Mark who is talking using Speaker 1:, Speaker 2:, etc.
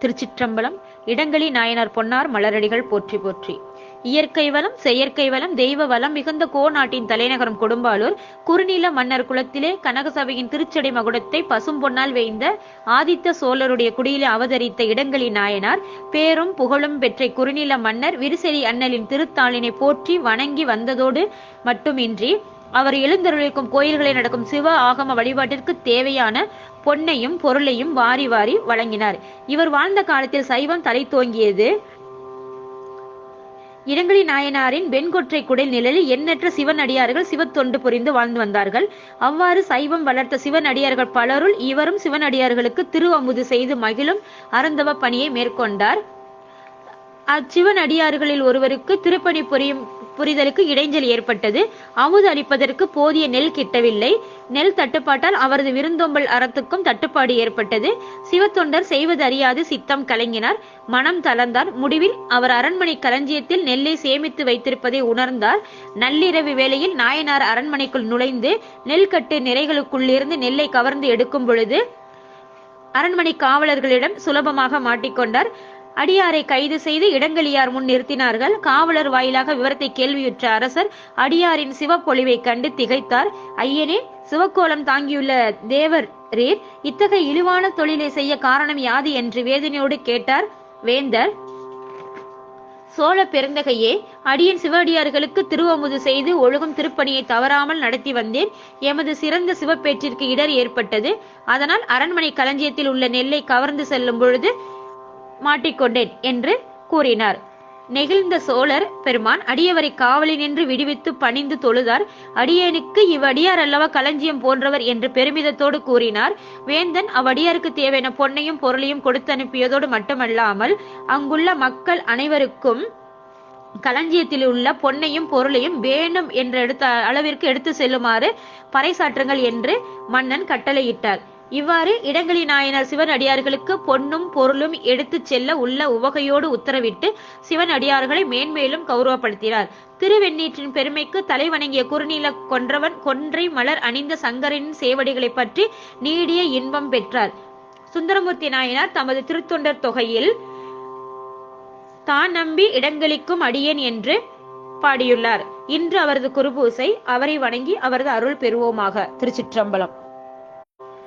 Speaker 1: திருச்சிற்றம்பலம் இடங்களி நாயனார் பொன்னார் மலரடிகள் போற்றி போற்றி. இயற்கை வளம் செயற்கை வளம் தெய்வ வளம் மிகுந்த கோ நாட்டின் தலைநகரம் கொடும்பாலூர் குறுநில மன்னர் குலத்திலே கனகசபையின் திருச்சடை மகுடத்தை பசும் பொன்னால் வேய்ந்த ஆதித்த சோழருடைய குடியிலே அவதரித்த இடங்களி நாயனார் பேரும் புகழும் பெற்ற குறுநில மன்னர் விரிசெறி அண்ணலின் திருத்தாளினை போற்றி வணங்கி வந்ததோடு மட்டுமின்றி அவர் எழுந்தருளிக்கும் கோயில்களில் நடக்கும் சிவ ஆகம வழிபாட்டிற்கு தேவையான பொன்னையும் பொருளையும் வாரி வாரி வழங்கினார். இவர் வாழ்ந்த காலத்தில் சைவம் தலை தோங்கியது. இடங்களி நாயனாரின் வெண்கொற்றை குடில் நிழலில் எண்ணற்ற சிவனடியார்கள் சிவத்தொண்டு புரிந்து வாழ்ந்து வந்தார்கள். அவ்வாறு சைவம் வளர்த்த சிவனடியார்கள் பலருள் இவரும் சிவனடியார்களுக்கு திருவமுது செய்து மகிழும் அருந்தவ பணியை மேற்கொண்டார். அச்சிவனடியார்களில் ஒருவருக்கு திருப்பணி புரியும் புரிதலுக்கு இடைஞ்சல் ஏற்பட்டது. அமுது அளிப்பதற்கு போதிய நெல் கிட்டவில்லை. நெல் தட்டுப்பாட்டால் அவரது விருந்தோம்பல் அறத்துக்கும் தட்டுப்பாடு ஏற்பட்டது. சிவத்தொண்டர் செய்வது அறியாது சித்தம் கலங்கினார். மனம் தளர்ந்தார். முடிவில் அவர் அரண்மனை களஞ்சியத்தில் நெல்லை சேமித்து வைத்திருப்பதை உணர்ந்தார். நள்ளிரவு வேளையில் நாயனார் அரண்மனைக்குள் நுழைந்து நெல் கட்டு நிறைகளுக்குள்ளிருந்து நெல்லை கவர்ந்து எடுக்கும் பொழுது அரண்மனை காவலர்களிடம் சுலபமாக மாட்டிக்கொண்டார். அடியாரை கைது செய்து இடங்களியார் முன் நிறுத்தினார்கள். காவலர் வாயிலாக விவரத்தை கேள்வியுற்ற அரசர் அடியாரின் சிவப்பொழிவை கண்டு திகைத்தார். ஐயனே சிவக்கோலம் தாங்கியுள்ள தேவர் ரீர் இத்தகைய இழிவான தொழிலை செய்ய காரணம் யாது என்று வேதனையோடு கேட்டார். வேந்தர் சோழ பெருந்தகையே அடியின் சிவடியார்களுக்கு திருவமுது செய்து ஒழுகும் திருப்பணியை தவறாமல் நடத்தி வந்தேன். எமது சிறந்த சிவப்பேற்றிற்கு இடர் ஏற்பட்டது. அதனால் அரண்மனை களஞ்சியத்தில் உள்ள நெல்லை கவர்ந்து செல்லும் பொழுது மாட்டிக்கொண்டேன் என்று கூறினார். நெகிழ்ந்த சோழர் பெருமான் அடியவரை காவலில் நின்று விடுவித்து பணிந்து தொழுதார். அடியனுக்கு இவ்வடியார் அல்லவா களஞ்சியம் போன்றவர்? என்று பெருமிதத்தோடு கூறினார். வேந்தன் அவ்வடியாருக்கு தேவையான பொன்னையும் பொருளையும் கொடுத்து அனுப்பியதோடு மட்டுமல்லாமல் அங்குள்ள மக்கள் அனைவருக்கும் களஞ்சியத்தில் உள்ள பொன்னையும் பொருளையும் வேணும் என்ற எடுத்த அளவிற்கு எடுத்து செல்லுமாறு பறைசாற்றுங்கள் என்று மன்னன் கட்டளையிட்டார். இவ்வாறு இடங்களி நாயனார் சிவன் அடியார்களுக்கு பொன்னும் பொருளும் எடுத்துச் செல்ல உள்ள உவகையோடு உத்தரவிட்டு சிவன் அடியார்களை மேன்மேலும் கௌரவப்படுத்தினார். திருவெண்ணீற்றின் பெருமைக்கு தலை வணங்கிய குறுநீல கொன்றவன் கொன்றை மலர் அணிந்த சங்கரின் சேவடிகளை பற்றி நீடிய இன்பம் பெற்றார். சுந்தரமூர்த்தி நாயனார் தமது திருத்தொண்டர் தொகையில் தான் நம்பி இடங்களிக்கும் அடியேன் என்று பாடியுள்ளார். இன்று அவரது குருபூசை அவரை வணங்கி அவரது அருள் பெறுவோமாக. திருச்சிற்றம்பலம்.